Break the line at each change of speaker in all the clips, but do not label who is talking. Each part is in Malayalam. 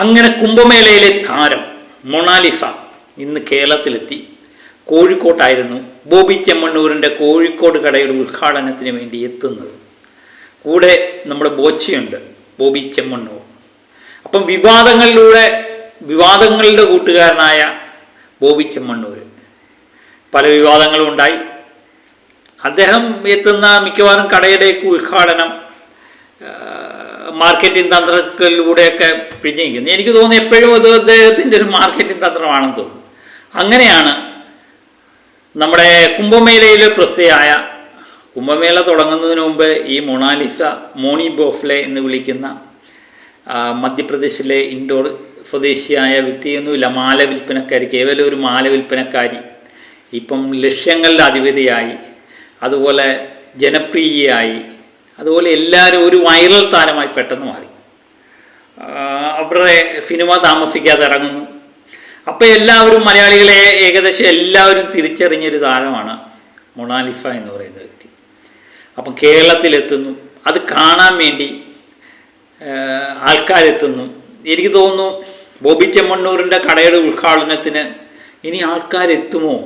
അങ്ങനെ കുംഭമേളയിലെ താരം മൊണാലിസ ഇന്ന് കേരളത്തിലെത്തി. കോഴിക്കോട്ടായിരുന്നു ബോബി ചെമ്മണ്ണൂരിന്റെ കോഴിക്കോട് കടയുടെ ഉദ്ഘാടനത്തിന് വേണ്ടി എത്തുന്നത്. കൂടെ നമ്മുടെ ബോച്ചയുണ്ട് ബോബി ചെമ്മണ്ണൂർ. അപ്പം വിവാദങ്ങളിലൂടെ വിവാദങ്ങളുടെ കൂട്ടുകാരനായ ബോബി ചെമ്മണ്ണൂർ പല വിവാദങ്ങളും ഉണ്ടായി. അദ്ദേഹം എത്തുന്ന മിക്കവാറും കടയുടെ ഉദ്ഘാടനം മാർക്കറ്റിംഗ് തന്ത്രത്തിലൂടെയൊക്കെ പിഴിഞ്ഞിരിക്കുന്നു എനിക്ക് തോന്നുന്നു എപ്പോഴും അത് അദ്ദേഹത്തിന്റെ ഒരു മാർക്കറ്റിംഗ് തന്ത്രമാണെന്ന് തോന്നുന്നു. അങ്ങനെയാണ് നമ്മുടെ കുംഭമേളയിലെ പ്രസിദ്ധയായ കുംഭമേള തുടങ്ങുന്നതിന് മുമ്പ് ഈ മൊണാലിസ മോണി ബോഫ്ലെ എന്ന് വിളിക്കുന്ന മധ്യപ്രദേശിലെ ഇൻഡോർ സ്വദേശിയായ വ്യക്തിയൊന്നുമില്ല. മാല വിൽപ്പനക്കാരി കേവലം ഒരു മാല വിൽപ്പനക്കാരി. ഇപ്പം ലക്ഷ്യങ്ങളുടെ അധിപതിയായി. അതുപോലെ ജനപ്രിയയായി. അതുപോലെ എല്ലാവരും ഒരു വൈറൽ താരമായി പെട്ടെന്ന് മാറി. അവരുടെ സിനിമ താമസിക്കാതെ ഇറങ്ങുന്നു. അപ്പോൾ എല്ലാവരും മലയാളികളെ ഏകദേശം എല്ലാവരും തിരിച്ചറിഞ്ഞൊരു താരമാണ് മൊണാലിഫ എന്ന് പറയുന്ന വ്യക്തി. അപ്പം കേരളത്തിലെത്തുന്നു. അത് കാണാൻ വേണ്ടി ആൾക്കാരെത്തുന്നു. എനിക്ക് തോന്നുന്നു ബോബി ചെമ്മണ്ണൂരിന്റെ കടയുടെ ഉദ്ഘാടനത്തിന് ഇനി ആൾക്കാരെത്തുമോ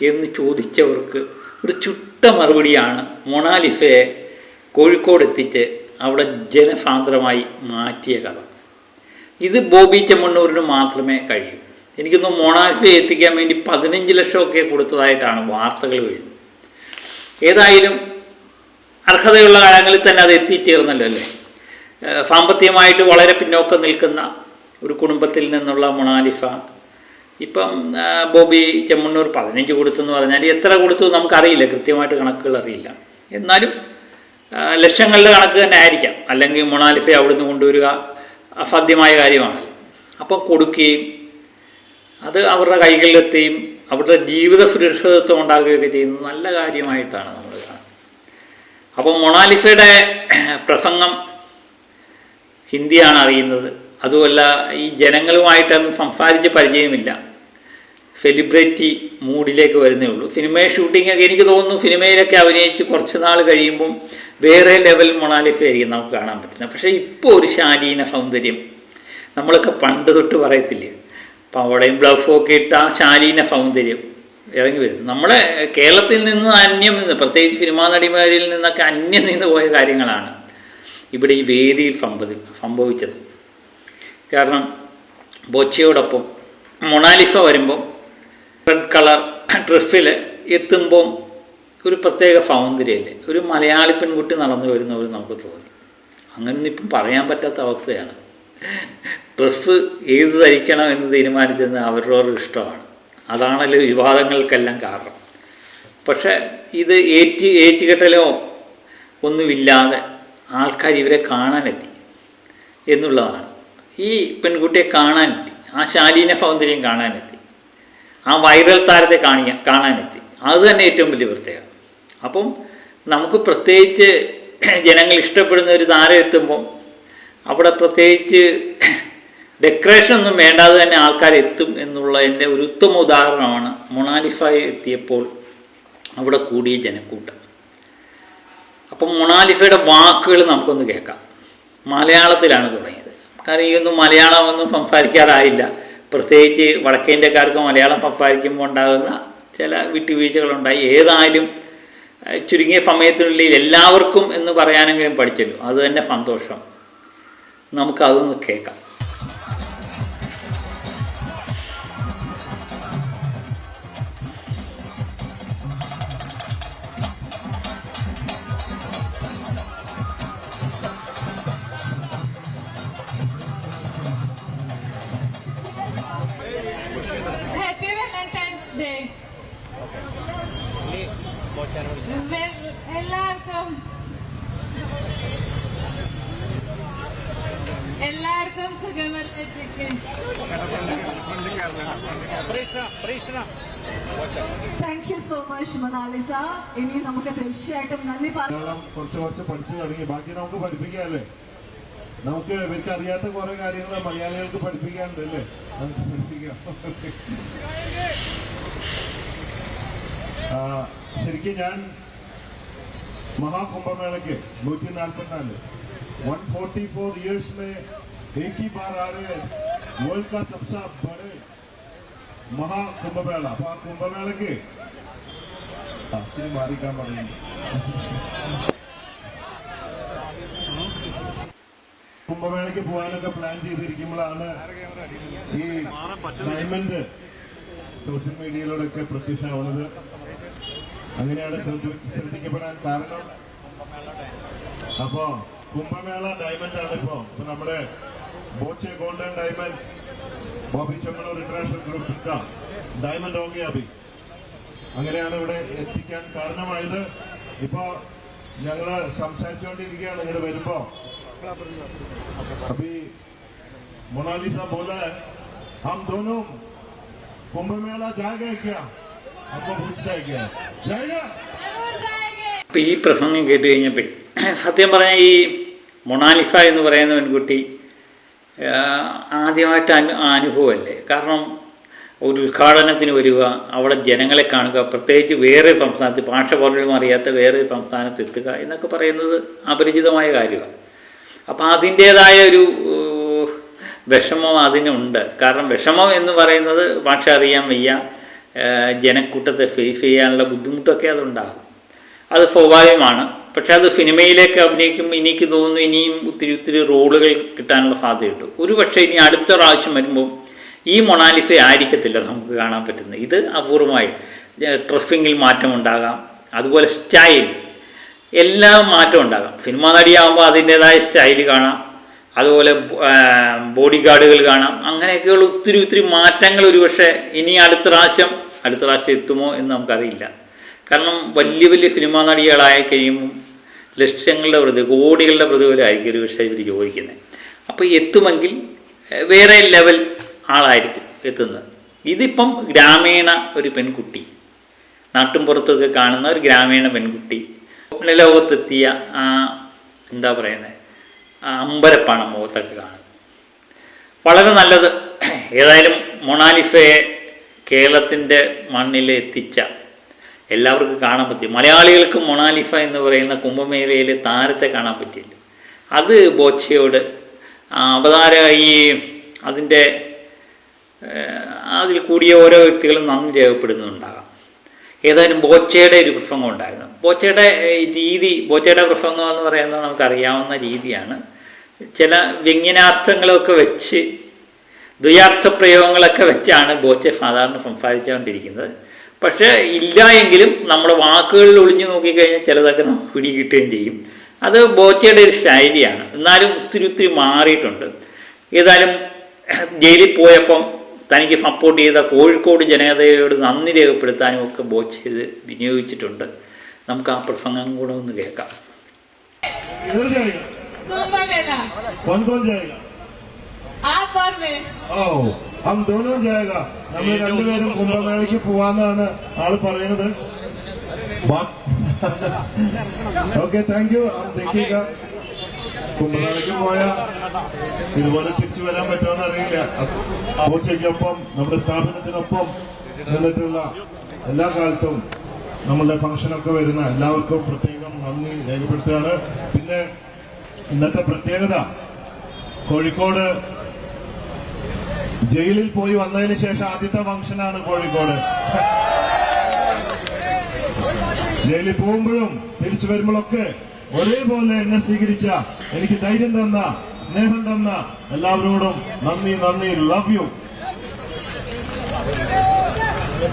എന്ന് ചോദിച്ചവർക്ക് ഒരു ചുട്ട മറുപടിയാണ് മൊണാലിസയെ കോഴിക്കോട് എത്തിച്ച് അവിടെ ജനസാന്ദ്രമായി മാറ്റിയ കഥ. ഇത് ബോബി ചെമ്മണ്ണൂരിന് മാത്രമേ കഴിയൂ. എനിക്കൊന്ന് മൊണാലിസയെ എത്തിക്കാൻ വേണ്ടി പതിനഞ്ച് ലക്ഷമൊക്കെ കൊടുത്തതായിട്ടാണ് വാർത്തകൾ വരുന്നത്. ഏതായാലും അർഹതയുള്ള കാലങ്ങളിൽ തന്നെ അത് എത്തിച്ചേർന്നല്ലോ അല്ലേ? സാമ്പത്തികമായിട്ട് വളരെ പിന്നോക്കം നിൽക്കുന്ന ഒരു കുടുംബത്തിൽ നിന്നുള്ള മൊണാലിഫ ഇപ്പം ബോബി ചെമ്മണ്ണൂർ പതിനഞ്ച് കൊടുത്തെന്ന് പറഞ്ഞാൽ എത്ര കൊടുത്തു നമുക്കറിയില്ല. കൃത്യമായിട്ട് കണക്കുകൾ അറിയില്ല. എന്നാലും ലക്ഷങ്ങളുടെ കണക്ക് തന്നെ ആയിരിക്കാം. അല്ലെങ്കിൽ മൊണാലിഫയെ അവിടുന്ന് കൊണ്ടുവരിക അസാധ്യമായ കാര്യമാണ്. അപ്പോൾ കൊടുക്കുകയും അത് അവരുടെ കൈകളിലെത്തുകയും അവരുടെ ജീവിത സുരക്ഷിതത്വം ഉണ്ടാക്കുകയൊക്കെ ചെയ്യുന്നത് നല്ല കാര്യമായിട്ടാണ് നമ്മൾ കാണുന്നത്. അപ്പോൾ മൊണാലിഫയുടെ പ്രസംഗം ഹിന്ദിയാണ് അറിയുന്നത്. അതുമല്ല ഈ ജനങ്ങളുമായിട്ടൊന്നും സംസാരിച്ച് പരിചയമില്ല. സെലിബ്രിറ്റി മൂഡിലേക്ക് വരുന്നേ ഉള്ളൂ. സിനിമ ഷൂട്ടിംഗ് ഒക്കെ എനിക്ക് തോന്നുന്നു സിനിമയിലൊക്കെ അഭിനയിച്ച് കുറച്ച് നാൾ കഴിയുമ്പം വേറെ ലെവൽ മൊണാലിഫ ആയിരിക്കും നമുക്ക് കാണാൻ പറ്റുന്നത്. പക്ഷേ ഇപ്പോൾ ഒരു ശാലീന സൗന്ദര്യം നമ്മളൊക്കെ പണ്ട് തൊട്ട് പറയത്തില്ലേ അപ്പോൾ അവിടെയും ഒക്കെ ഇട്ട ആ ശാലീന സൗന്ദര്യം ഇറങ്ങി വരുന്നു. നമ്മളെ കേരളത്തിൽ നിന്ന് അന്യം നിന്ന് പ്രത്യേകിച്ച് സിനിമാ നടിമാരിൽ നിന്നൊക്കെ അന്യം നിന്ന് പോയ കാര്യങ്ങളാണ് ഇവിടെ ഈ വേദിയിൽ സംഭവി സംഭവിച്ചത്. കാരണം ബൊച്ചയോടൊപ്പം മൊണാലിസ വരുമ്പം റെഡ് കളർ ഡ്രസ്സിൽ എത്തുമ്പോൾ ഒരു പ്രത്യേക സൗന്ദര്യമല്ലേ ഒരു മലയാളി പെൺകുട്ടി നടന്നു വരുന്ന പോലെ നമുക്ക് തോന്നി. അങ്ങനെ ഇപ്പം പറയാൻ പറ്റാത്ത അവസ്ഥയാണ്. ഡ്രസ്സ് ഏത് ധരിക്കണം എന്ന് തീരുമാനിച്ചത് അവരവരുടെ ഇഷ്ടമാണ്. അതാണല്ലോ വിവാദങ്ങൾക്കെല്ലാം കാരണം. പക്ഷേ ഇത് ഏറ്റ് ഏറ്റുകെട്ടലോ ഒന്നുമില്ലാതെ ആൾക്കാർ ഇവരെ കാണാനെത്തി എന്നുള്ളതാണ്. ഈ പെൺകുട്ടിയെ കാണാനെത്തി ആ ശാലീന സൗന്ദര്യം കാണാനെത്തി. ആ വൈറൽ താരത്തെ കാണിക്കാൻ കാണാനെത്തി. അത് തന്നെ ഏറ്റവും വലിയ പ്രത്യേകത. അപ്പം നമുക്ക് പ്രത്യേകിച്ച് ജനങ്ങൾ ഇഷ്ടപ്പെടുന്ന ഒരു താരം എത്തുമ്പം അവിടെ പ്രത്യേകിച്ച് ഡെക്കറേഷൻ ഒന്നും വേണ്ടാതെ തന്നെ ആൾക്കാർ എത്തും എന്നുള്ള എന്റെ ഒരു ഉത്തമ ഉദാഹരണമാണ് മൊണാലിഫായി എത്തിയപ്പോൾ അവിടെ കൂടിയ ജനക്കൂട്ടം. അപ്പം മൊണാലിഫയുടെ വാക്കുകൾ നമുക്കൊന്ന് കേൾക്കാം. മലയാളത്തിലാണ് തുടങ്ങിയത്. കാരണം ഈ ഒന്നും മലയാളമൊന്നും സംസാരിക്കാറായില്ല. പ്രത്യേകിച്ച് വടക്കേന്ത്യക്കാർക്ക് മലയാളം സംസാരിക്കുമ്പോൾ ഉണ്ടാകുന്ന ചില വിട്ടുവീഴ്ചകളുണ്ടായി. ഏതായാലും ചുരുങ്ങിയ സമയത്തിനുള്ളിൽ എല്ലാവർക്കും എന്ന് പറയാനെങ്കിലും പഠിച്ചല്ലോ. അതുതന്നെ സന്തോഷം. നമുക്കതൊന്ന് കേൾക്കാം.
എല്ലാവർക്കും എല്ലാവർക്കും സുഖമല്ല chicken
thank you so much Monalisa ഇനി നമുക്ക് തീർച്ചയായിട്ടും നന്ദി
പറയാം കുറച്ച് കുറച്ച് പഠിച്ചു തുടങ്ങി. ബാക്കി നമുക്ക് പഠിപ്പിക്കാല്ലേ? നമുക്ക് ഇവർക്ക് അറിയാത്ത കുറെ കാര്യങ്ങൾ മലയാളികൾക്ക് പഠിപ്പിക്കാനുണ്ട് അല്ലേ? നമുക്ക് പഠിപ്പിക്കാം. ശരിക്കും ഞാൻ മഹാകുംഭമേളയ്ക്ക് നൂറ്റി നാൽപ്പത്തിനാല് वन फोर्टी फोर ईयर्स में एक ही बार आ रहे हैं वर्ल्ड का सबसे बड़े മഹാ കുംഭമേള അപ്പൊ ആ കുംഭമേളക്ക് ആ, ഇച്ചിരി മാറിക്കാൻ പറയുന്നു കുംഭമേളയ്ക്ക് പോകാനൊക്കെ പ്ലാൻ ചെയ്തിരിക്കുമ്പോഴാണ് ഈ ഡയമണ്ട് സോഷ്യൽ മീഡിയയിലൂടെയൊക്കെ പ്രത്യക്ഷമാവുന്നത് അങ്ങനെയാണ് ശ്രദ്ധ- ശ്രദ്ധിക്കപ്പെടാൻ കാരണം അപ്പോ കുംഭമേള ഡയമണ്ട് ആണ് ഇപ്പോ ഇപ്പൊ നമ്മുടെ Boche golden diamond Boby Chemmanur international group diamond okay Abi അങ്ങനെയാണ് ഇവിടെ എത്തിക്കാൻ കാരണമായത് ഇപ്പോ ഞങ്ങള് സംസാരിച്ചുകൊണ്ടിരിക്കുകയാണ് ഇങ്ങോട്ട് വരുമ്പോ अभी मोनालिसा बोला है हम दोनों कुंभ मेला जाएगा क्या
ഇപ്പം ഈ പ്രസംഗം കേട്ട് കഴിഞ്ഞപ്പോൾ സത്യം പറഞ്ഞാൽ ഈ മൊണാലിഫ എന്ന് പറയുന്ന പെൺകുട്ടി ആദ്യമായിട്ട് അനു അനുഭവമല്ലേ? കാരണം ഒരു ഉദ്ഘാടനത്തിന് വരിക അവിടെ ജനങ്ങളെ കാണുക പ്രത്യേകിച്ച് വേറെ സംസ്ഥാനത്ത് ഭാഷ പോലും അറിയാത്ത വേറെ സംസ്ഥാനത്ത് എത്തുക എന്നൊക്കെ പറയുന്നത് അപരിചിതമായ കാര്യമാണ്. അപ്പോൾ അതിന്റേതായ ഒരു വിഷമം അതിനുണ്ട്. കാരണം വിഷമം എന്ന് പറയുന്നത് ഭാഷ അറിയാൻ വയ്യ ജനക്കൂട്ടത്തെ ഫേസ് ചെയ്യാനുള്ള ബുദ്ധിമുട്ടൊക്കെ അതുണ്ടാകും. അത് സ്വാഭാവികമാണ്. പക്ഷെ അത് സിനിമയിലേക്ക് അഭിനയിക്കുമ്പോൾ എനിക്ക് തോന്നുന്നു ഇനിയും ഒത്തിരി ഒത്തിരി റോളുകൾ കിട്ടാനുള്ള സാധ്യതയുണ്ട്. ഒരു പക്ഷേ ഇനി അടുത്ത പ്രാവശ്യം വരുമ്പോൾ ഈ മൊണാലിസ ആയിരിക്കത്തില്ല നമുക്ക് കാണാൻ പറ്റുന്നത്. ഇത് അപൂർവമായി ഡ്രസ്സിങ്ങിൽ മാറ്റമുണ്ടാകാം അതുപോലെ സ്റ്റൈൽ എല്ലാം മാറ്റം ഉണ്ടാകാം. സിനിമാ നടിയാകുമ്പോൾ അതിന്റേതായ സ്റ്റൈൽ കാണാം. അതുപോലെ ബോഡി ഗാർഡുകൾ കാണാം. അങ്ങനെയൊക്കെയുള്ള ഒത്തിരി ഒത്തിരി മാറ്റങ്ങൾ ഒരുപക്ഷെ ഇനി അടുത്ത പ്രാവശ്യം അടുത്ത പ്രാവശ്യം എത്തുമോ എന്ന് നമുക്കറിയില്ല. കാരണം വലിയ വലിയ സിനിമാ നടികളായി കഴിയുമ്പം ലക്ഷങ്ങളുടെ പ്രതി കോടികളുടെ പ്രതിഫലമായിരിക്കും ഒരു പക്ഷേ ഇവർ ചോദിക്കുന്നത് അപ്പോൾ എത്തുമെങ്കിൽ വേറെ ലെവൽ ആളായിരിക്കും എത്തുന്നത്. ഇതിപ്പം ഗ്രാമീണ ഒരു പെൺകുട്ടി നാട്ടുംപുറത്തൊക്കെ കാണുന്ന ഒരു ഗ്രാമീണ പെൺകുട്ടി ലോകത്തെത്തിയ ആ എന്താ പറയുന്നത് അമ്പരപ്പാണ് മുഖത്തൊക്കെ കാണുന്നത്. വളരെ നല്ലത്. ഏതായാലും മൊണാലിഫയെ കേരളത്തിന്റെ മണ്ണിൽ എത്തിച്ച എല്ലാവർക്കും കാണാൻ പറ്റി മലയാളികൾക്ക് മൊണാലിഫ എന്ന് പറയുന്ന കുംഭമേളയിലെ താരത്തെ കാണാൻ പറ്റില്ല. അത് ബോച്ചയോട് അവതാര ഈ അതിന്റെ അതിൽ കൂടിയ ഓരോ വ്യക്തികളും നന്ദി രേഖപ്പെടുന്നുണ്ടാകാം. ഏതായാലും ബോച്ചയുടെ ഒരു പ്രസംഗം ഉണ്ടായിരുന്നു. ബോച്ചയുടെ രീതി ബോച്ചയുടെ പ്രസംഗം എന്ന് പറയുന്നത് നമുക്കറിയാവുന്ന രീതിയാണ്. ചില വ്യഞ്ജനാർത്ഥങ്ങളൊക്കെ വെച്ച് ദ്വയാർത്ഥ പ്രയോഗങ്ങളൊക്കെ വെച്ചാണ് ബോച്ചെ സാധാരണ സംസാരിച്ചുകൊണ്ടിരിക്കുന്നത്. പക്ഷേ ഇല്ല എങ്കിലും നമ്മുടെ വാക്കുകളിൽ ഒളിഞ്ഞു നോക്കിക്കഴിഞ്ഞാൽ ചിലതൊക്കെ നമുക്ക് പിടികിട്ടുകയും ചെയ്യും. അത് ബോച്ചയുടെ ഒരു ശൈലിയാണ്. എന്നാലും ഒത്തിരി ഒത്തിരി മാറിയിട്ടുണ്ട്. ഏതായാലും ജയിലിൽ പോയപ്പം തനിക്ക് സപ്പോർട്ട് ചെയ്ത കോഴിക്കോട് ജനതയോട് നന്ദി രേഖപ്പെടുത്താനും ഒക്കെ ബോച്ച ഇത് വിനിയോഗിച്ചിട്ടുണ്ട്. നമുക്ക് ആ പ്രസംഗം കൂടെ ഒന്ന് കേൾക്കാം.
ഓ ഹം ദോനോ നമ്മൾ രണ്ടുപേരും കുംഭമേളയ്ക്ക് പോവാന്നാണ് ആൾ പറയുന്നത് ഓക്കെ താങ്ക് യു തെക്കിക്ക കുംഭമേളയ്ക്ക് പോയ ഇതുപോലെ തിരിച്ചു വരാൻ പറ്റുമെന്ന് അറിയില്ല. കോച്ചയ്ക്കൊപ്പം നമ്മുടെ സ്ഥാപനത്തിനൊപ്പം നിന്നിട്ടുള്ള എല്ലാ കാലത്തും നമ്മളുടെ ഫംഗ്ഷനൊക്കെ വരുന്ന എല്ലാവർക്കും പ്രത്യേകം നന്ദി രേഖപ്പെടുത്തുകയാണ്. പിന്നെ ഇന്നത്തെ പ്രത്യേകത കോഴിക്കോട് ജയിലിൽ പോയി വന്നതിന് ശേഷം ആദ്യത്തെ ഫംഗ്ഷനാണ് കോഴിക്കോട്. ജയിലിൽ പോകുമ്പോഴും തിരിച്ചു വരുമ്പോഴൊക്കെ ഒരേപോലെ എന്നെ സ്വീകരിച്ച എനിക്ക് ധൈര്യം തന്ന സ്നേഹം തന്ന എല്ലാവരോടും നന്ദി നന്ദി ലവ് യു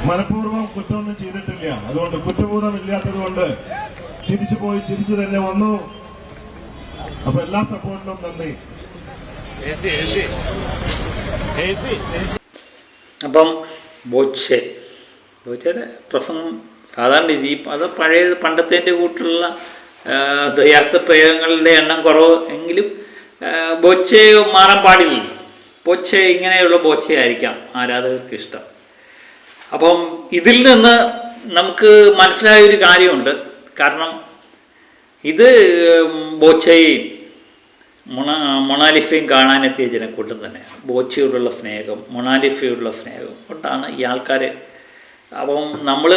മനഃപൂർവം കുറ്റമൊന്നും ചെയ്തിട്ടില്ല. അതുകൊണ്ട് കുറ്റബോധം ഇല്ലാത്തത് കൊണ്ട് ചിരിച്ചു പോയി ചിരിച്ചു തന്നെ വന്നു. അപ്പൊ എല്ലാ സപ്പോർട്ടിനും നന്ദി.
അപ്പം ബോച്ചെ ബോച്ചയുടെ പ്രസംഗം സാധാരണ രീതി അത് പഴയ പണ്ടത്തേന്റെ കൂട്ടുള്ള ദ്വയാർത്ഥ പ്രയോഗങ്ങളുടെ എണ്ണം കുറവ് എങ്കിലും ബോച്ചെ മാറാൻ പാടില്ല. ബോച്ചെ ഇങ്ങനെയുള്ള ബോച്ചയായിരിക്കാം ആരാധകർക്ക് ഇഷ്ടം. അപ്പം ഇതിൽ നിന്ന് നമുക്ക് മനസ്സിലായ ഒരു കാര്യമുണ്ട്. കാരണം ഇത് ബോച്ചയും മൊണ മൊണാലിഫയും കാണാനെത്തിയ ജനക്കൂട്ടം തന്നെയാണ്. ബോച്ചയോടുള്ള സ്നേഹം മൊണാലിഫയോടുള്ള സ്നേഹം കൊണ്ടാണ് ഈ ആൾക്കാരെ അപ്പം നമ്മൾ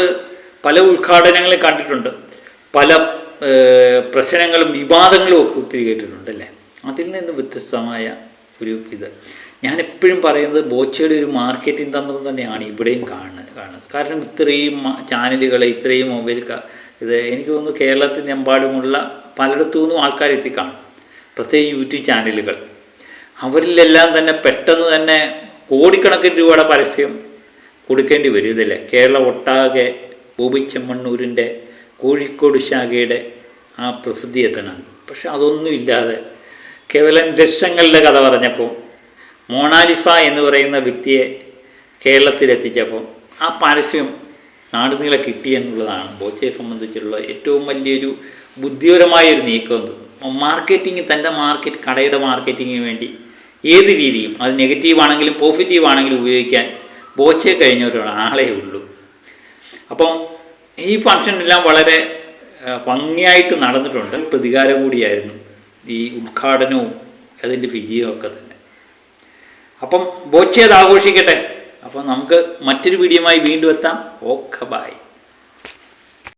പല ഉദ്ഘാടനങ്ങളും കണ്ടിട്ടുണ്ട്. പല പ്രശ്നങ്ങളും വിവാദങ്ങളും ഒക്കെ ഒത്തിരി കേട്ടിട്ടുണ്ട് അല്ലേ? അതിൽ നിന്ന് വ്യത്യസ്തമായ ഒരു ഇത്. ഞാൻ എപ്പോഴും പറയുന്നത് ബോച്ചയുടെ ഒരു മാർക്കറ്റിംഗ് തന്ത്രം തന്നെയാണ് ഇവിടെയും കാണുന്നത് കാണുന്നത്. കാരണം ഇത്രയും ചാനലുകൾ ഇത്രയും മൊബൈൽ ഇത് എനിക്ക് തോന്നുന്നു കേരളത്തിനെമ്പാടുമുള്ള പലയിടത്തു നിന്നും ആൾക്കാരെത്തി എത്തിക്കാണും പ്രത്യേകിച്ച് യൂട്യൂബ് ചാനലുകൾ അവരിലെല്ലാം തന്നെ പെട്ടെന്ന് തന്നെ കോടിക്കണക്കിന് രൂപയുടെ പരസ്യം കൊടുക്കേണ്ടി വരും ഇതല്ലേ? കേരള ഒട്ടാകെ ബോബി ചെമ്മണ്ണൂരിന്റെ കോഴിക്കോട് ശാഖയുടെ ആ പ്രസിദ്ധി എത്തണം. പക്ഷെ അതൊന്നുമില്ലാതെ കേവലം ലക്ഷങ്ങളുടെ കഥ പറഞ്ഞപ്പോൾ മോണാലിസ എന്ന് പറയുന്ന വ്യക്തിയെ കേരളത്തിലെത്തിച്ചപ്പോൾ ആ പരസ്യം നാടുനീളെ കിട്ടി എന്നുള്ളതാണ്. ബോച്ചയെ സംബന്ധിച്ചുള്ള ഏറ്റവും വലിയൊരു ബുദ്ധിപരമായൊരു നീക്കം തോന്നുന്നു മാർക്കറ്റിംഗ് തന്റെ മാർക്കറ്റ് കടയുടെ മാർക്കറ്റിങ്ങിന് വേണ്ടി ഏത് രീതിയും അത് നെഗറ്റീവ് ആണെങ്കിലും പോസിറ്റീവ് ആണെങ്കിലും ഉപയോഗിക്കാൻ ബോച്ചേ കഴിഞ്ഞ ഒരാളേ ഉള്ളൂ. അപ്പം ഈ ഫംഗ്ഷനെല്ലാം വളരെ ആ, ഭംഗിയായിട്ട് നടന്നിട്ടുണ്ട്. പ്രതികാരം കൂടിയായിരുന്നു. ഈ ഉദ്ഘാടനവും അതിന്റെ വിജയവും ഒക്കെ തന്നെ. അപ്പം ബോച്ചെ അത് ആഘോഷിക്കട്ടെ. അപ്പം നമുക്ക് മറ്റൊരു വീഡിയോയുമായി വീണ്ടും എത്താം. Okay bye